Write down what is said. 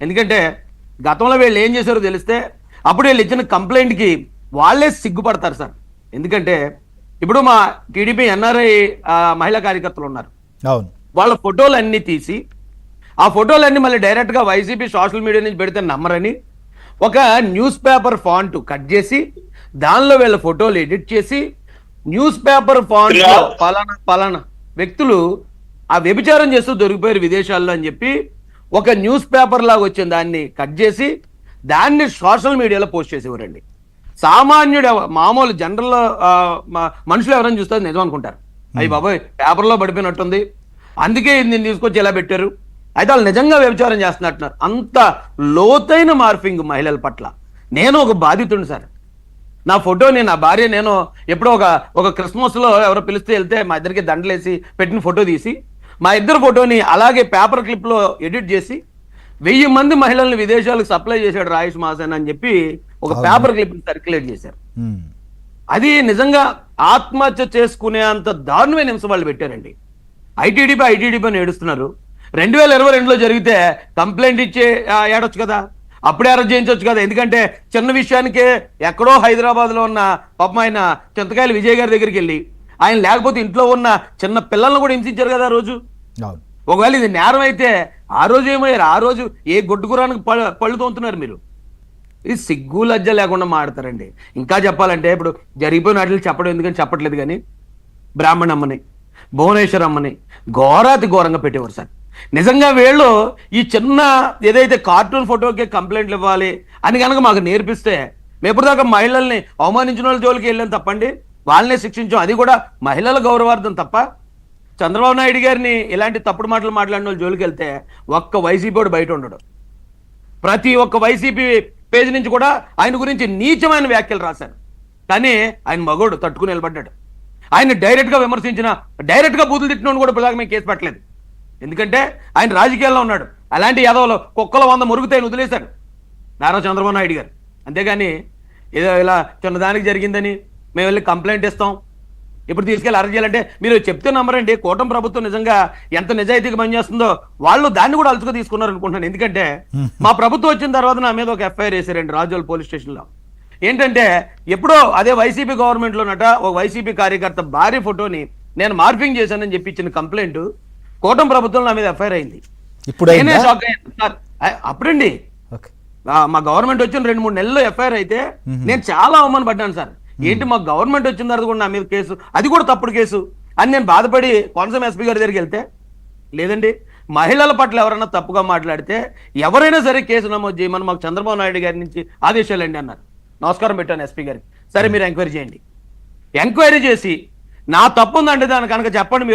ఎందుకంటే గతంలో వీళ్ళు ఏం చేశారో తెలిస్తే అప్పుడు వీళ్ళు ఇచ్చిన కంప్లైంట్కి వాళ్ళే సిగ్గుపడతారు సార్. ఎందుకంటే ఇప్పుడు మా టీడీపీ ఎన్ఆర్ఐ మహిళా కార్యకర్తలు ఉన్నారు. అవును. వాళ్ళ ఫోటోలు అన్నీ తీసి ఆ ఫోటోలన్నీ మళ్ళీ డైరెక్ట్గా వైసీపీ సోషల్ మీడియా నుంచి పెడితే నమ్మరని ఒక న్యూస్ పేపర్ ఫాంట్ కట్ చేసి దానిలో వీళ్ళ ఫోటోలు ఎడిట్ చేసి న్యూస్ పేపర్ ఫాంట్ పలానా పలానా వ్యక్తులు ఆ వ్యభిచారం చేస్తూ దొరికిపోయారు విదేశాల్లో అని చెప్పి ఒక న్యూస్ పేపర్ లాగా వచ్చిన దాన్ని కట్ చేసి దాన్ని సోషల్ మీడియాలో పోస్ట్ చేసేవారండి. సామాన్యుడు మామూలు జనరల్ మనుషులు ఎవరైనా చూస్తే నిజం అనుకుంటారు. అయ్యి బాబాయ్ పేపర్లో పడిపోయినట్టుంది. అందుకే దీన్ని తీసుకొచ్చి ఇలా పెట్టారు. అయితే వాళ్ళు నిజంగా వ్యభిచారం చేస్తున్నట్టున్నారు. అంత లోతైన మార్ఫింగ్ మహిళల పట్ల. నేను ఒక బాధితుడిని సార్. నా ఫోటోని నా భార్య నేను ఎప్పుడో ఒక ఒక క్రిస్మస్లో ఎవరో పిలిస్తే వెళ్తే మా ఇద్దరికి దండలేసి పెట్టిన ఫోటో తీసి మా ఇద్దరు ఫోటోని అలాగే పేపర్ క్లిప్లో ఎడిట్ చేసి వెయ్యి మంది మహిళల్ని విదేశాలకు సప్లై చేశాడు రాయేష్ మాసన్ అని చెప్పి ఒక పేపర్ క్లిప్ సర్క్యులేట్ చేశారు. అది నిజంగా ఆత్మహత్య చేసుకునే అంత దారుణమైన నిమిషం వాళ్ళు పెట్టారండి. ఐటీడీపీ ఐటీడీపీ అని ఏడుస్తున్నారు. రెండు వేల ఇరవై రెండులో జరిగితే కంప్లైంట్ ఇచ్చే ఏడొచ్చు కదా. అప్పుడే అరెస్ట్ చేయించవచ్చు కదా. ఎందుకంటే చిన్న విషయానికే ఎక్కడో హైదరాబాద్లో ఉన్న పాపం ఆయన చింతకాయలు విజయ్ గారి దగ్గరికి వెళ్ళి ఆయన లేకపోతే ఇంట్లో ఉన్న చిన్న పిల్లల్ని కూడా హింసించారు కదా ఆ రోజు. ఒకవేళ ఇది నేరం అయితే ఆ రోజు ఏమయ్యారు? ఆ రోజు ఏ గొడ్డుకురానికి ప- పళ్ళు తోముతున్నారు మీరు? ఇది సిగ్గు లజ్జ లేకుండా మాడతారండి. ఇంకా చెప్పాలంటే ఇప్పుడు జరిగిపోయిన వాటిని చెప్పడం ఎందుకని చెప్పట్లేదు కానీ బ్రాహ్మణమ్మని భువనేశ్వర్ అమ్మని ఘోరాతి ఘోరంగా పెట్టేవారు సార్. నిజంగా వీళ్ళు ఈ చిన్న ఏదైతే కార్టూన్ ఫోటోకి కంప్లైంట్లు ఇవ్వాలి అని కనుక మాకు నేర్పిస్తే మేము దాకా మహిళల్ని అవమానించిన వాళ్ళ జోలికి వెళ్ళాం తప్పండి. వాళ్ళనే శిక్షించాం. అది కూడా మహిళల గౌరవార్థం తప్ప చంద్రబాబు నాయుడు గారిని ఇలాంటి తప్పుడు మాటలు మాట్లాడిన వాళ్ళు జోలికి వెళ్తే ఒక్క వైసీపీ బయట ఉండడు. ప్రతి ఒక్క వైసీపీ పేజీ నుంచి కూడా ఆయన గురించి నీచమైన వ్యాఖ్యలు రాశాను కానీ ఆయన మగోడు తట్టుకుని నిలబడ్డాడు. ఆయన డైరెక్ట్గా విమర్శించిన డైరెక్ట్గా బూతులు తిట్టినోడు కూడా ఇప్పటిదాకా మేము కేసు పెట్టలేదు. ఎందుకంటే ఆయన రాజకీయాల్లో ఉన్నాడు. అలాంటి యాదవులు కుక్కల వంద మురుగుతాయని వదిలేశాడు నారా చంద్రబాబు నాయుడు గారు. అంతేగాని ఏదో ఇలా చిన్నదానికి జరిగిందని మేము వెళ్ళి కంప్లైంట్ ఇస్తాం ఇప్పుడు తీసుకెళ్ళి అరెస్ట్ చేయాలంటే? మీరు చెప్తే నమ్మరండి. కూటమి ప్రభుత్వం నిజంగా ఎంత నిజాయితీగా పనిచేస్తుందో వాళ్ళు దాన్ని కూడా అలుచుగా తీసుకున్నారు అనుకుంటున్నాను. ఎందుకంటే మా ప్రభుత్వం వచ్చిన తర్వాత నా మీద ఒక ఎఫ్ఐఆర్ వేసారండి రాజోల్ పోలీస్ స్టేషన్లో. ఏంటంటే ఎప్పుడో అదే వైసీపీ గవర్నమెంట్లో నట ఒక వైసీపీ కార్యకర్త భార్య ఫోటోని నేను మార్పింగ్ చేశానని చెప్పి ఇచ్చిన కంప్లైంట్ కూటమి ప్రభుత్వం నా మీద ఎఫ్ఐఆర్ అయింది. ఇప్పుడు నేనే షాక్ అయ్యాను. సార్ అ- అప్పుడండి. మా గవర్నమెంట్ వచ్చిన రెండు మూడు నెలల్లో ఎఫ్ఐఆర్ అయితే నేను చాలా అవమాన పడ్డాను సార్. ఏంటి మా గవర్నమెంట్ వచ్చిన తర్వాత కూడా నా మీద కేసు? అది కూడా తప్పుడు కేసు. అని నేను బాధపడి కోనసీమ ఎస్పీ గారి దగ్గరికి వెళ్తే లేదండి మహిళల పట్ల ఎవరైనా తప్పుగా మాట్లాడితే ఎవరైనా సరే కేసు నమోదు చేయమని మాకు చంద్రబాబు నాయుడు గారి నుంచి ఆదేశాలండి అన్నారు. నమస్కారం పెట్టాను ఎస్పీ గారికి. సరే మీరు ఎంక్వైరీ చేయండి. ఎంక్వైరీ చేసి నా తప్పు ఉందంటే దాని కనుక చెప్పండి మీరు